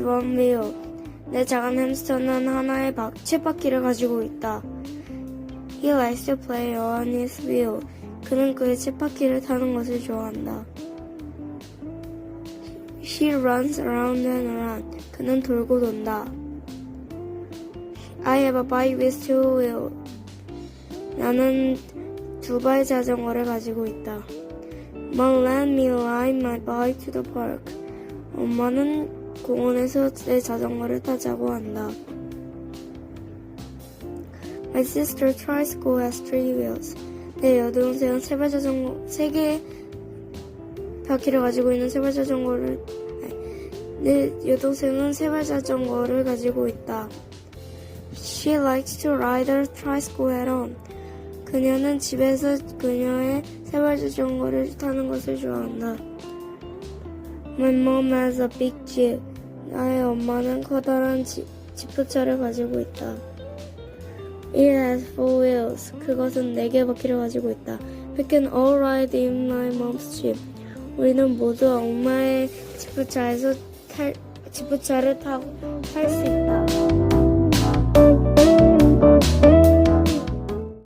one wheel. 내 작은 햄스터는 하나의 바, 쳇바퀴를 가지고 있다. He likes to play on his wheel. 그는 그의 쳇바퀴를 타는 것을 좋아한다. She runs around and around. 그는 돌고 돈다. I have a bike with two wheels. 나는 두 발 자전거를 가지고 있다. Mom let me ride my bike to the park. 엄마는 공원에서 내 자전거를 타자고 한다. My sister tricycle has three wheels. 내 여동생은 세발 자전거 세 개의 바퀴를 가지고 있는 세발 자전거를 아니, 내 여동생은 세발 자전거를 가지고 있다. She likes to ride her tricycle at home. 그녀는 집에서 그녀의 세발 자전거를 타는 것을 좋아한다. My mom has a big jeep. 나의 엄마는 커다란 지, 지프차를 가지고 있다. It has four wheels. 그것은 네개 바퀴를 가지고 있다. We can all ride in my mom's jeep. 우리는 모두 엄마의 지프차에서 탈, 지프차를 타고 탈 수 있다.